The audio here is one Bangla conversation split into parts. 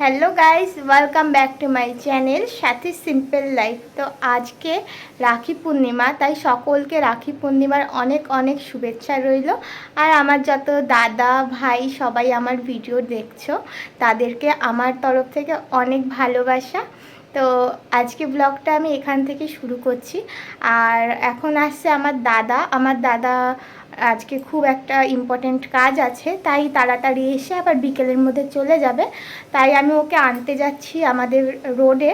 Hello guys welcome back to my channel সাথে সিম্পল লাইফ তো আজকে রাখি পূর্ণিমা, তাই সকলকে রাখি পূর্ণিমার অনেক অনেক শুভেচ্ছা রইল। আর আমার যত দাদা, ভাই সবাই আমার ভিডিও দেখছ, তাদেরকে আমার তরফ থেকে অনেক ভালোবাসা। তো আজকে ব্লগটা আমি এখান থেকে শুরু করছি। আর এখন আসছে আমার দাদা। আমার দাদা আজকে খুব একটা ইম্পর্টেন্ট কাজ আছে, তাই তাড়াতাড়ি এসে আবার বিকেলের মধ্যে চলে যাবে। তাই আমি ওকে আনতে যাচ্ছি আমাদের রোডে।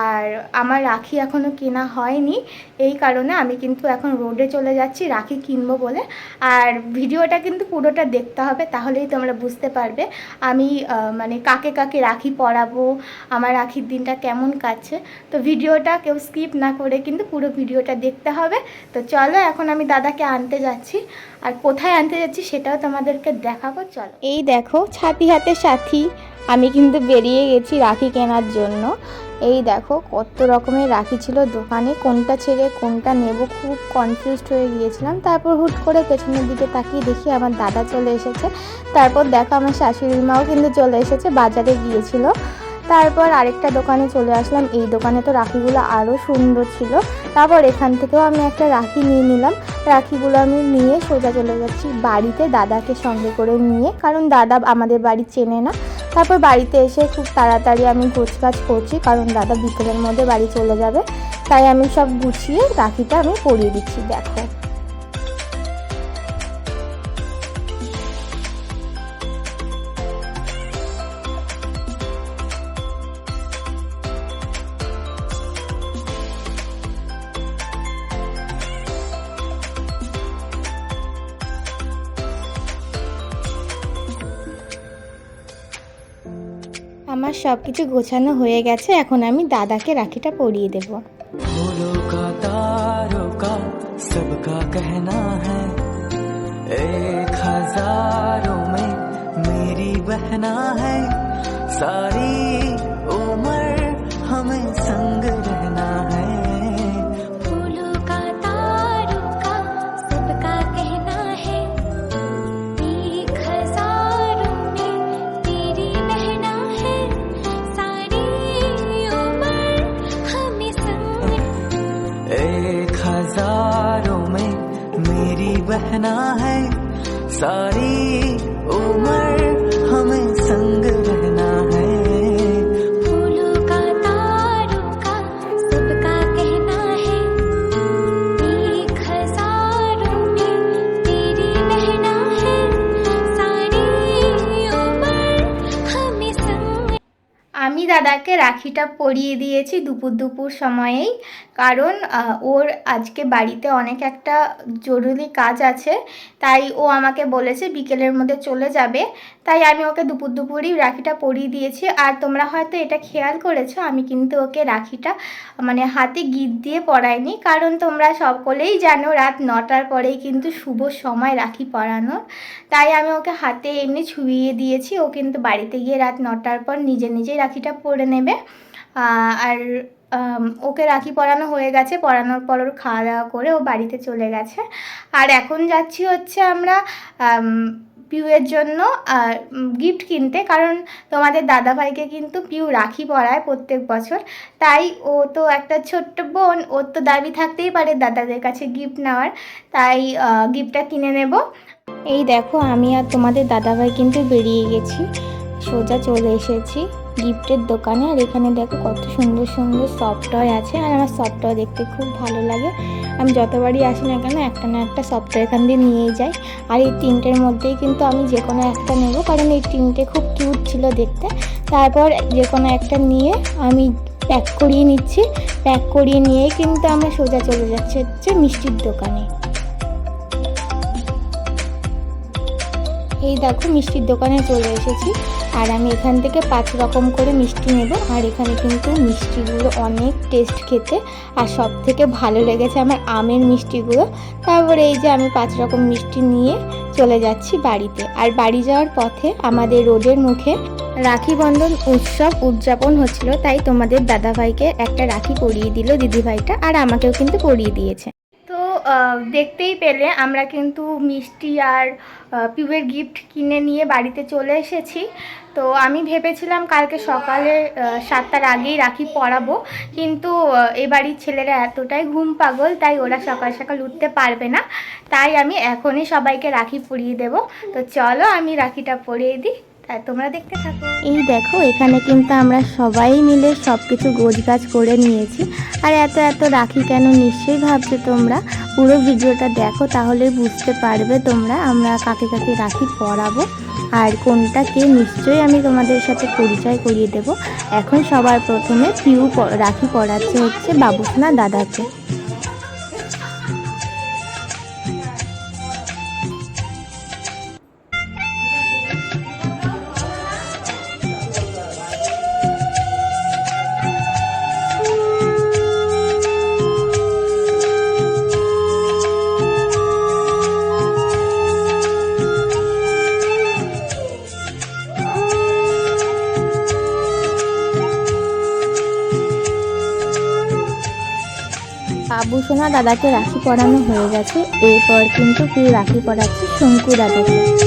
আর আমার রাখি এখনও কেনা হয়নি, এই কারণে আমি কিন্তু এখন রোডে চলে যাচ্ছি, রাখি কিনবো বলে। আর ভিডিওটা কিন্তু পুরোটা দেখতে হবে, তাহলেই তোমরা বুঝতে পারবে আমি মানে কাকে কাকে রাখি পরাবো, আমার রাখির দিনটা কেমন কাটছে। তো ভিডিওটা কেউ স্কিপ না করে কিন্তু পুরো ভিডিওটা দেখতে হবে। তো চলো এখন আমি দাদাকে আনতে যাচ্ছি। আর কোথায় আনতে যাচ্ছি সেটাও তোমাদেরকে দেখাবো, চলো। এই দেখো, ছাতি হাতে সাথী। আমি কিন্তু বেরিয়ে গেছি রাখি কেনার জন্য। এই দেখো, কত রকমের রাখি ছিল দোকানে, কোনটা ছেড়ে কোনটা নেব, খুব কনফিউজড হয়ে গিয়েছিলাম। তারপর হুট করে পেছনের দিকে তাকিয়ে দেখি আমার দাদা চলে এসেছে। তারপর দেখো আমার শাশুড়ি মাও কিন্তু চলে এসেছে, বাজারে গিয়েছিল। তারপর আরেকটা দোকানে চলে আসলাম। এই দোকানে তো রাখিগুলো আরও সুন্দর ছিল। তারপর এখান থেকেও আমি একটা রাখি নিয়ে নিলাম। রাখিগুলো আমি নিয়ে সোজা চলে যাচ্ছি বাড়িতে দাদাকে সঙ্গে করে নিয়ে। কারণ দাদা আমাদের বাড়ি চেনে না। তারপর বাড়িতে এসে খুব তাড়াতাড়ি আমি গোছকাজ করছি। কারণ দাদা বিকেলের মধ্যে বাড়ি চলে যাবে। তাই আমি সব গুছিয়ে রাখিটা আমি পরিয়ে দিচ্ছি, দেখো। সব কিছু গোছানো হয়ে গেছে এখন আমি দাদাকে রাখিটা পরিয়ে দেবো फूलों का तारों का सबका कहना है एक हजारों में मेरी बहना है सारी उम्र हमें संग रहना है हज़ारों में मेरी बहना है। सारी उम्र দাদাকে রাখিটা পরিয়ে দিয়েছি দুপুর দুপুর সময়েই। কারণ ওর আজকে বাড়িতে অনেক একটা জরুরি কাজ আছে। তাই ও আমাকে বলেছে বিকেলের মধ্যে চলে যাবে। তাই আমি ওকে দুপুর দুপুরই রাখিটা পরিয়ে দিয়েছি। আর তোমরা হয়তো এটা খেয়াল করেছ, আমি কিন্তু ওকে রাখিটা মানে হাতে গিট দিয়ে পরাইনি। কারণ তোমরা সকলেই জানো, রাত নটার পরেই কিন্তু শুভ সময় রাখি পরানোর। তাই আমি ওকে হাতে এমনি ছুঁয়ে দিয়েছি। ও কিন্তু বাড়িতে গিয়ে রাত নটার পর নিজে নিজেই রাখিটা পরে নেবে। আর ওকে রাখি পরানো হয়ে গেছে। পরানোর পর ওর খাওয়া দাওয়া করে ও বাড়িতে চলে গেছে। আর এখন যাচ্ছি হচ্ছে আমরা পিউয়ের জন্য গিফট কিনতে। কারণ তোমাদের দাদাভাইকে কিন্তু পিউ রাখি পরায় প্রত্যেক বছর। তাই ও তো একটা ছোট্ট বোন, ওর তো দাবি থাকতেই পারে দাদাদের কাছে গিফট নেওয়ার। তাই গিফটটা কিনে নেব। এই দেখো, আমি আর তোমাদের দাদাভাই কিন্তু বেরিয়ে গেছি। সোজা চলে এসেছি। গিফটের দোকানে, আর এখানে দেখো কত সুন্দর সুন্দর সফটওয়্যার আছে, আর আমার সফটওয়্যার দেখতে খুব ভালো লাগে। আমি যতবারই আসি না কেন, একটা না একটা সফটওয়্যার এখান দিয়ে নিয়েই যাই। আর এই তিনটের মধ্যেই কিন্তু আমি যে কোনো একটা নেব, কারণ এই তিনটে খুব কিউট ছিল দেখতে। তারপর যে কোনো একটা নিয়ে আমি প্যাক করিয়ে নিচ্ছি। প্যাক করিয়ে নিয়েই কিন্তু আমরা সোজা চলে যাচ্ছি হচ্ছে মিষ্টির দোকানে। এই দেখো মিষ্টির দোকানে চলে এসেছি। আর আমি এখান থেকে পাঁচ রকম করে মিষ্টি নেব। আর এখানে কিন্তু মিষ্টিগুলো অনেক টেস্ট খেতে আর সব থেকে ভালো লেগেছে আমার আমের মিষ্টিগুলো। তারপরে এই যে আমি পাঁচ রকম মিষ্টি নিয়ে চলে যাচ্ছি বাড়িতে। আর বাড়ি যাওয়ার পথে আমাদের রোডের মুখে রাখি বন্ধন উৎসব উদযাপন হচ্ছিল। তাই তোমাদের দাদাভাইকে একটা রাখি পরিয়ে দিল দিদিভাইটা। আর আমাকেও কিন্তু পরিয়ে দিয়েছে। দেখতেই পেলে আমরা কিন্তু মিষ্টি আর আহ, পিউয়ের গিফট কিনে নিয়ে বাড়িতে চলে এসেছি। তো আমি ভেবেছিলাম কালকে সকালে সাতটার আগেই রাখি পরাবো কিন্তু এ বাড়ির ছেলেরা এতটাই ঘুম পাগল তাই ওরা সকাল সকাল উঠতে পারবে না। তাই আমি এখনই সবাইকে রাখি পরিয়ে দেব। তো চলো আমি রাখিটা পরিয়ে দিই। তোমরা দেখতে থাকো। এই দেখো, এখানে কিন্তু আমরা সবাই মিলে সব কিছু গোছগাছ করে নিয়েছি। আর এত এত রাখি কেন? নিশ্চয়ই ভাবছ তোমরা? পুরো ভিডিওটা দেখো, তাহলে বুঝতে পারবে তোমরা আমরা কাকে কাকে রাখি পরাবো। আর কোনটা কে, নিশ্চয়ই আমি তোমাদের সাথে পরিচয় করিয়ে দেব। এখন সবার প্রথমে পিউ রাখি পরাচ্ছে হচ্ছে বাবুসোনা দাদাকে। বাবুসোনা দাদাকে রাখি পরানো হয়ে গেছে। এরপর কিন্তু কেউ রাখি পরাচ্ছে শঙ্কু দাদাকে।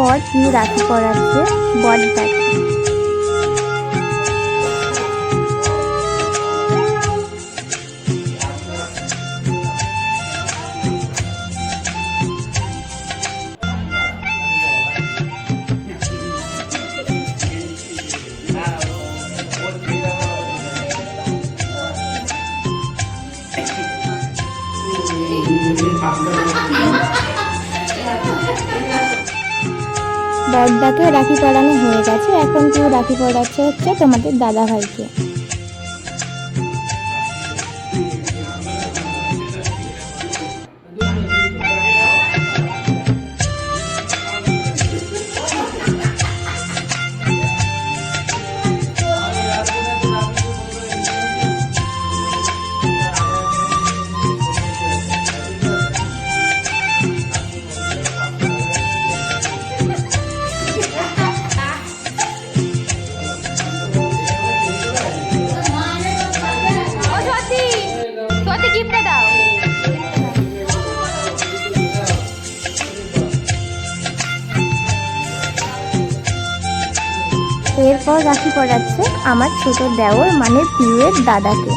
এরপর পিউ রাখি পরাচ্ছে বড়দাকে বড়দাকে রাখি পড়ানো হয়ে গেছে। এখন কেউ রাখি পড়াচ্ছে হচ্ছে তোমাদের দাদা ভাইকে পড়াচ্ছে আমার ছোট দেওর মানে পিউয়ের দাদাকে।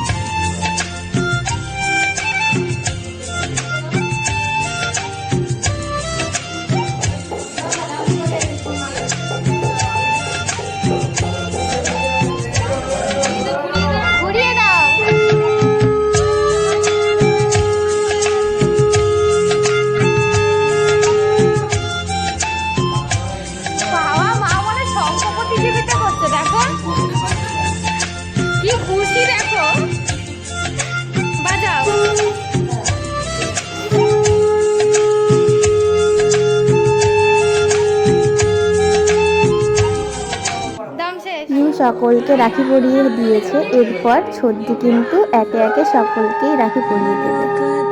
সকলকে রাখি পরিয়ে দিয়েছে এরপর সর্দি কিন্তু একে একে সকলকেই রাখি পরিয়ে দেবে।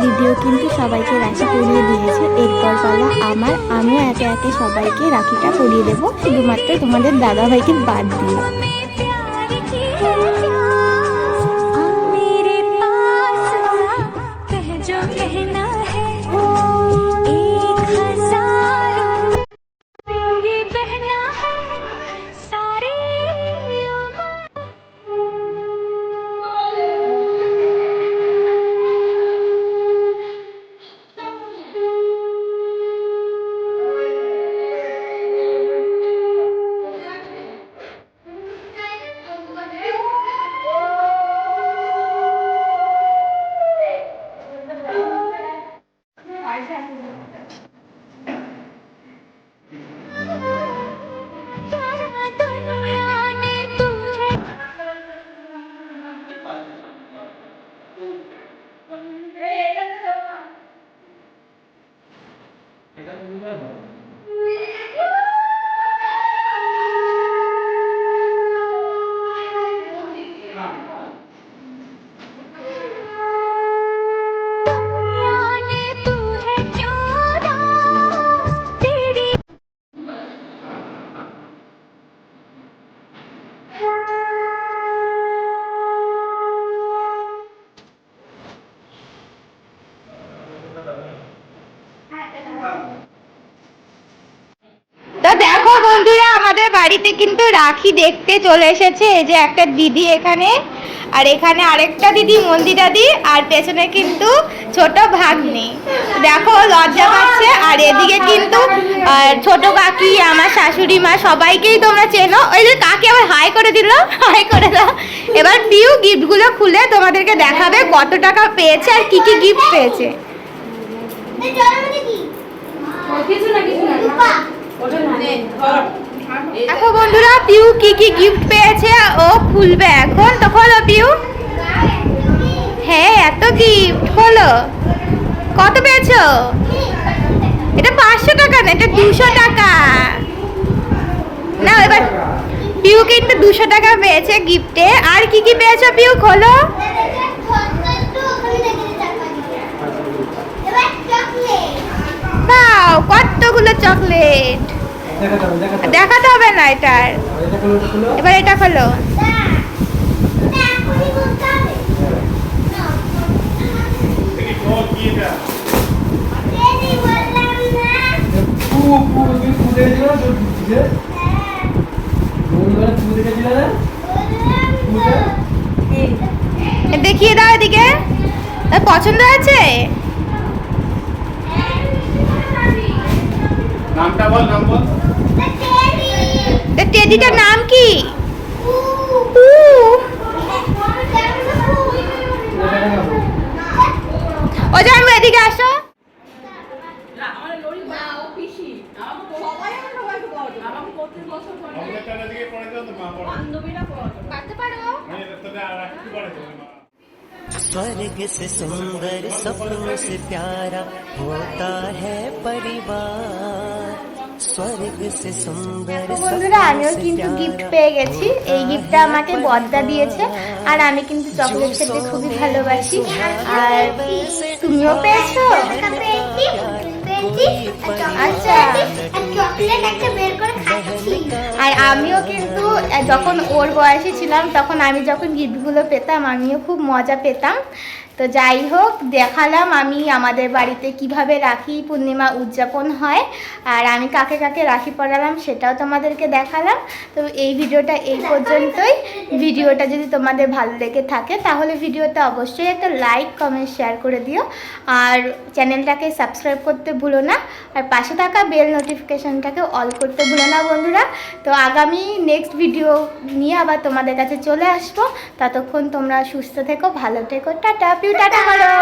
দিদিও কিন্তু সবাইকে রাখি পরিয়ে দিয়েছে। এরপর বলা, আমার আমিও একে একে সবাইকে রাখিটা পরিয়ে দেবো। শুধুমাত্র তোমাদের দাদা ভাইকে বাদ দিয়ে। বন্ধুরা আমাদের বাড়িতে কিন্তু রাখি দেখতে চলে এসেছে। এই যে একটা দিদি এখানে আর এখানে আরেকটা দিদি মন্দিরাদি আর পেছনে কিন্তু ছোট ভাগ্নি। দেখো লজ্জা পাচ্ছে। আর এদিকে কিন্তু ছোট কাকি আমার শাশুড়ি মা সবাইকেই তোমরা চেনো। ওই যে কাকি আবার হাই করে দিল হাই করে দাও। এবার পিউ গিফটগুলো খুলে তোমাদেরকে দেখাবে কত টাকা পেয়েছে আর কি কি গিফট পেয়েছে। দেখো বন্ধুরা পিউ কি কি গিফট পেয়েছে ও খুলবে এখন? তো খোলো পিউ। হ্যাঁ এত গিফট খোলো। কত পেয়েছ? এটা পাঁচশো টাকা না, এটা দুশো টাকা। না এবার পিউ কিন্তু দুশো টাকা পেয়েছে গিফটে আর কি কি পেয়েছ পিউ? খোলো। চকলেট। দেখাতে হবে না এটার। এবার এটা খোলো দেখিয়ে দাও এদিকে। তার পছন্দ হয়েছে? নামটা বল নাম বল। তা টেডিটার নাম কি উ, ও। জানব এদিকে আসো। পারতে পারো स्वर्ग से सुंदर सपनों से प्यारा होता है परिवार स्वर्ग से सुंदर তো বন্ধুরা আমিও কিন্তু গিফট পেয়ে গেছি এই গিফটটা আমাকে বদ্দা দিয়েছে আর আমি কিন্তু চকলেট খেতে খুবই ভালোবাসি আর তুমিও পেয়েছো আচ্ছা আর আমিও কিন্তু যখন ওর বয়সে ছিলাম, তখন আমি যখন গিফটগুলো পেতাম, আমিও খুব মজা পেতাম। তো যাই হোক, দেখালাম আমি আমাদের বাড়িতে কীভাবে রাখি পূর্ণিমা উদযাপন হয়, আর আমি কাকে কাকে রাখি পড়ালাম সেটাও তোমাদেরকে দেখালাম। তো এই ভিডিওটা এই পর্যন্তই। ভিডিওটা যদি তোমাদের ভালো লেগে থাকে, তাহলে ভিডিওটা অবশ্যই একটা লাইক কমেন্ট শেয়ার করে দিও। আর চ্যানেলটাকে সাবস্ক্রাইব করতে ভুলো না, আর পাশে থাকা বেল নোটিফিকেশনটাকে অল করতে ভুলো না বন্ধুরা। তো আগামী নেক্সট ভিডিও নিয়ে আবার তোমাদের কাছে চলে আসব। ততক্ষণ তোমরা সুস্থ থেকো, ভালো থেকো, টাটা পিউ টাটা করো